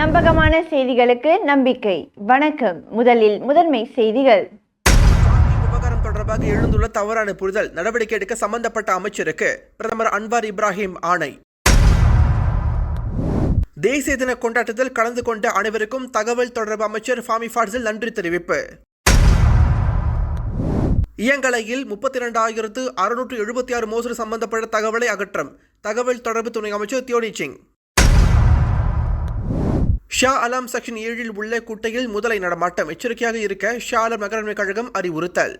நம்பகமான செய்திகளுக்கு நம்பிக்கை. வணக்கம். முதலில் முதன்மை செய்திகள். விவகாரம் தொடர்பாக எழுந்துள்ள தவறான புரிதல் நடவடிக்கை எடுக்க சம்பந்தப்பட்ட அமைச்சருக்கு பிரதமர் அன்வார் இப்ராஹிம் ஆணை. தேசிய தின கொண்டாட்டத்தில் கலந்து கொண்ட அனைவருக்கும் தகவல் தொடர்பு அமைச்சர் ஃபாமி ஃபாட்ஸில் நன்றி தெரிவிப்பு. இயங்கலையில் முப்பத்தி இரண்டாயிரத்து அறுநூற்று எழுபத்தி ஆறு மோசடி சம்பந்தப்பட்ட தகவலை அகற்றம். தகவல் தொடர்பு துணை அமைச்சர் தியோனி சிங். ஷா அலாம் செக்ஷன் ஏழில் உள்ள குட்டையில் முதலை நடமாட்டம் எச்சரிக்கையாக இருக்க ஷா அலாம் நகரமை கழகம் அறிவுறுத்தல்.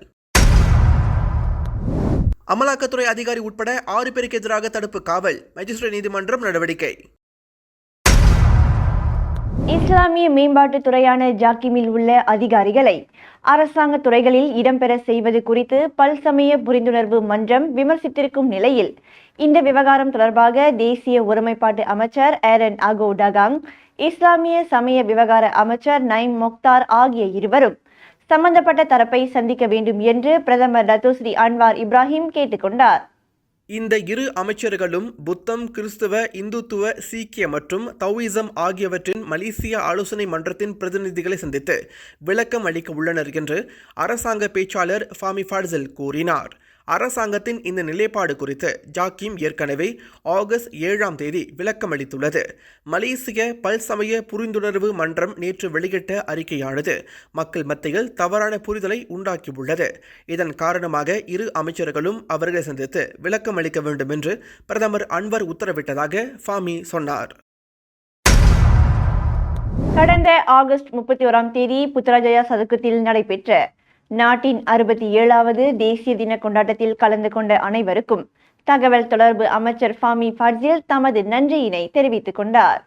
அமலாக்கத்துறை அதிகாரி உட்பட ஆறு பேருக்கு எதிராக தடுப்பு காவல் மேஜிஸ்ட்ரேட் நீதிமன்றம் நடவடிக்கை. இஸ்லாமிய மேம்பாட்டுத் துறையான ஜாக்கிமில் உள்ள அதிகாரிகளை அரசாங்க துறைகளில் இடம்பெற செய்வது குறித்து பல்சமய புரிந்துணர்வு மன்றம் விமர்சித்திருக்கும் நிலையில் இந்த விவகாரம் தொடர்பாக தேசிய ஒருமைப்பாட்டு அமைச்சர் ஏரன் அகோ டகாங் இஸ்லாமிய சமய விவகார அமைச்சர் நைம் மொக்தார் ஆகிய இருவரும் சம்பந்தப்பட்ட தரப்பை சந்திக்க வேண்டும் என்று பிரதமர் ரத்துஸ்ரீ அன்வார் இப்ராஹிம் கேட்டுக்கொண்டார். இந்த இரு அமைச்சர்களும் புத்தம் கிறிஸ்துவ இந்துத்துவ சீக்கிய மற்றும் தௌயிசம் ஆகியவற்றின் மலேசிய ஆலோசனை மன்றத்தின் பிரதிநிதிகளை சந்தித்து விளக்கம் அளிக்க உள்ளனர் என்று அரசாங்க பேச்சாளர் ஃபாமி ஃபாட்ஸில் கூறினார். அரசாங்கத்தின் இந்த நிலைப்பாடு குறித்து ஜாக்கிம் ஏற்கனவே ஆகஸ்ட் ஏழாம் தேதி விளக்கமளித்துள்ளது. மலேசிய பல்சமய புரிந்துணர்வு மன்றம் நேற்று வெளியிட்ட அறிக்கையானது மக்கள் மத்தியில் தவறான புரிதலை உண்டாக்கியுள்ளது. இதன் காரணமாக இரு அமைச்சர்களும் அவர்களை சந்தித்து விளக்கம் அளிக்க வேண்டும் என்று பிரதமர் அன்வர் உத்தரவிட்டதாக ஃபாமி சொன்னார். கடந்த ஆகஸ்ட் முப்பத்தி ஓராம் தேதி புத்ராஜயா சதுக்கத்தில் நடைபெற்ற நாட்டின் அறுபத்தி ஏழாவது தேசிய தின கொண்டாட்டத்தில் கலந்து கொண்ட அனைவருக்கும் தகவல் தொடர்பு அமைச்சர் ஃபாமி ஃபர்ஜில் தமது நன்றியினை தெரிவித்துக் கொண்டார்.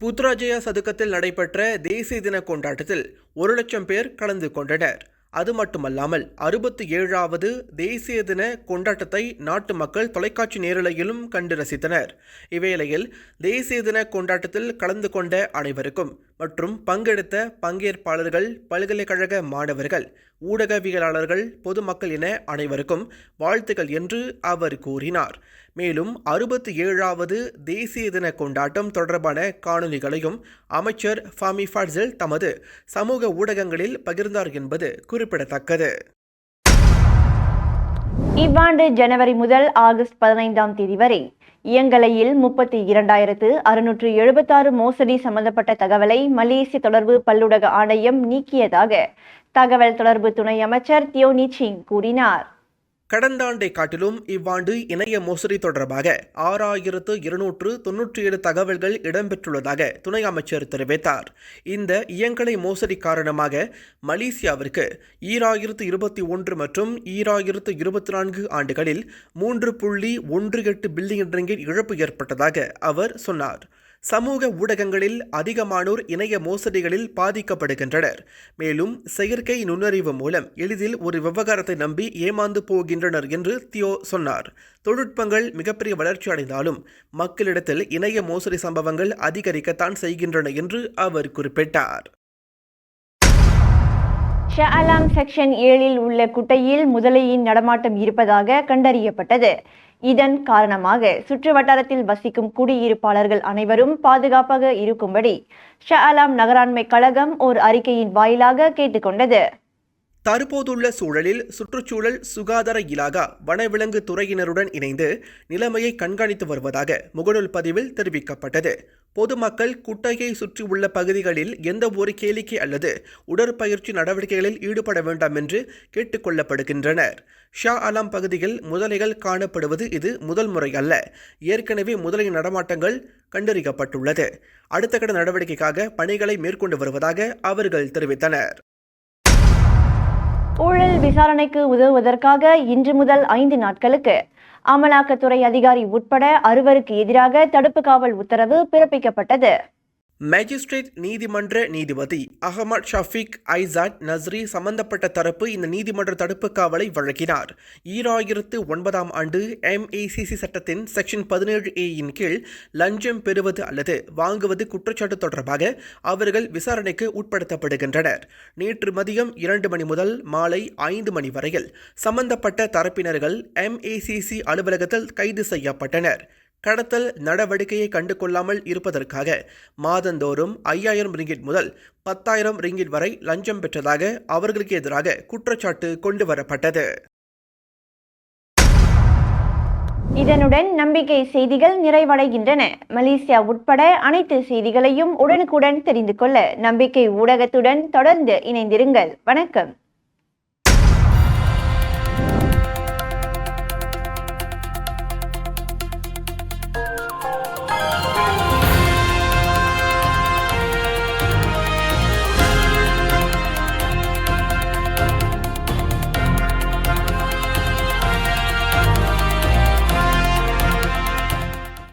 புத்ராஜயா சதுக்கத்தில் நடைபெற்ற தேசிய தின கொண்டாட்டத்தில் ஒரு லட்சம் பேர் கலந்து கொண்டனர். அது மட்டுமல்லாமல் அறுபத்தி ஏழாவது தேசிய தின கொண்டாட்டத்தை நாட்டு மக்கள் தொலைக்காட்சி நேரலையிலும் கண்டு ரசித்தனர். இவ்வேளையில் தேசிய தின கொண்டாட்டத்தில் கலந்து கொண்ட அனைவருக்கும் மற்றும் பங்கெடுத்த பங்கேற்பாளர்கள் பல்கலைக்கழக மாணவர்கள் ஊடகவியலாளர்கள் பொதுமக்கள் என அனைவருக்கும் வாழ்த்துக்கள் என்று அவர் கூறினார். மேலும் அறுபத்தி ஏழாவது தேசிய தின கொண்டாட்டம் தொடர்பான காணொலிகளையும் அமைச்சர் ஃபாமி ஃபாட்ஸில் தமது சமூக ஊடகங்களில் பகிர்ந்தார் என்பது குறிப்பிடத்தக்கது. இவ்வாண்டு ஜனவரி முதல் ஆகஸ்ட் பதினைந்தாம் தேதி வரை இயங்கலையில் முப்பத்தி இரண்டாயிரத்து அறுநூற்று எழுபத்தாறு மோசடி சம்பந்தப்பட்ட தகவலை மலேசிய தொடர்பு பல்லுடக ஆணையம் நீக்கியதாக தகவல் தொடர்பு துணை அமைச்சர் தியோனி சிங் கூறினார். கடந்த ஆண்டை காட்டிலும் இவ்வாண்டு இணைய மோசடி தொடர்பாக ஆறாயிரத்து இருநூற்று தொன்னூற்றி ஏழு தகவல்கள் இடம்பெற்றுள்ளதாக துணை அமைச்சர் தெரிவித்தார். இந்த இயங்கலை மோசடி காரணமாக மலேசியாவிற்கு ஈராயிரத்து இருபத்தி ஒன்று மற்றும் ஈராயிரத்து இருபத்தி நான்கு ஆண்டுகளில் மூன்று புள்ளி ஒன்று எட்டு பில்லியன் ரங்கில் இழப்பு ஏற்பட்டதாக அவர் சொன்னார். சமூக ஊடகங்களில் அதிகமானோர் இணைய மோசடிகளில் பாதிக்கப்படுகின்றனர். மேலும் செயற்கை நுண்ணறிவு மூலம் எளிதில் ஒரு விவகாரத்தை நம்பி ஏமாந்து போகின்றனர் என்று தியோ சொன்னார். தொழில்நுட்பங்கள் மிகப்பெரிய வளர்ச்சி அடைந்தாலும் மக்களிடத்தில் இணைய மோசடி சம்பவங்கள் அதிகரிக்கத்தான் செய்கின்றன என்று அவர் குறிப்பிட்டார். ஷாலாம் செக்ஷன் ஏழில் உள்ள குட்டையில் முதலையின் நடமாட்டம் இருப்பதாக கண்டறியப்பட்டது. இதன் காரணமாக சுற்று வட்டாரத்தில் வசிக்கும் குடியிருப்பாளர்கள் அனைவரும் பாதுகாப்பாக இருக்கும்படி ஷாலாம் நகராண்மை கழகம் ஓர் அறிக்கையின் வாயிலாக கேட்டுக்கொண்டது. தற்போதுள்ள சூழலில் சுற்றுச்சூழல் சுகாதார இலாகா வனவிலங்கு துறையினருடன் இணைந்து நிலைமையை கண்காணித்து வருவதாக முகநூல் பதிவில் தெரிவிக்கப்பட்டது. பொதுமக்கள் குட்டையை சுற்றியுள்ள பகுதிகளில் எந்த ஒரு கேளிக்கை அல்லது உடற்பயிற்சி நடவடிக்கைகளில் ஈடுபட வேண்டாம் என்று கேட்டுக்கொள்ளப்படுகின்றனர். ஷா அலாம் பகுதியில் முதலைகள் காணப்படுவது இது முதல் முறை அல்ல. ஏற்கனவே முதலை நடமாட்டங்கள் கண்டறியப்பட்டுள்ளது. அடுத்த கட்ட நடவடிக்கைக்காக பணிகளை மேற்கொண்டு வருவதாக அவர்கள் தெரிவித்தனர். ஊழல் விசாரணைக்கு உதவுவதற்காக இன்று முதல் ஐந்து நாட்களுக்கு அமலாக்கத்துறை அதிகாரி உட்பட அறுவருக்கு எதிராக தடுப்பு காவல் உத்தரவு பிறப்பிக்கப்பட்டது. மேஜிஸ்ட்ரேட் நீதிமன்ற நீதிபதி அகமது ஷஃபீக் ஐசாட் நஸ்ரி சம்பந்தப்பட்ட தரப்பு இந்த நீதிமன்ற தடுப்பு காவலை வழங்கினார். ஈராயிரத்து ஒன்பதாம் ஆண்டு எம்ஏசிசி சட்டத்தின் செக்ஷன் பதினேழு ஏயின் கீழ் லஞ்சம் பெறுவது அல்லது வாங்குவது குற்றச்சாட்டு தொடர்பாக அவர்கள் விசாரணைக்கு உட்படுத்தப்படுகின்றனர். நேற்று மதியம் இரண்டு மணி முதல் மாலை ஐந்து மணி வரையில் சம்பந்தப்பட்ட தரப்பினர்கள் எம்ஏசிசி அலுவலகத்தில் கைது செய்யப்பட்டனர். கடத்தல் நடவடிக்கையை கண்டு கொள்ளாமல் இருப்பதற்காக மாதந்தோறும் ஐயாயிரம் ரிங்கிட் முதல் பத்தாயிரம் ரிங்கிட் வரை லஞ்சம் பெற்றதாக அவர்களுக்கு எதிராக குற்றச்சாட்டு கொண்டு வரப்பட்டது. இதனுடன் நம்பிக்கை செய்திகள் நிறைவடைகின்றன. மலேசியா உட்பட அனைத்து செய்திகளையும் உடனுக்குடன் தெரிந்து கொள்ள நம்பிக்கை ஊடகத்துடன் தொடர்ந்து இணைந்திருங்கள். வணக்கம்.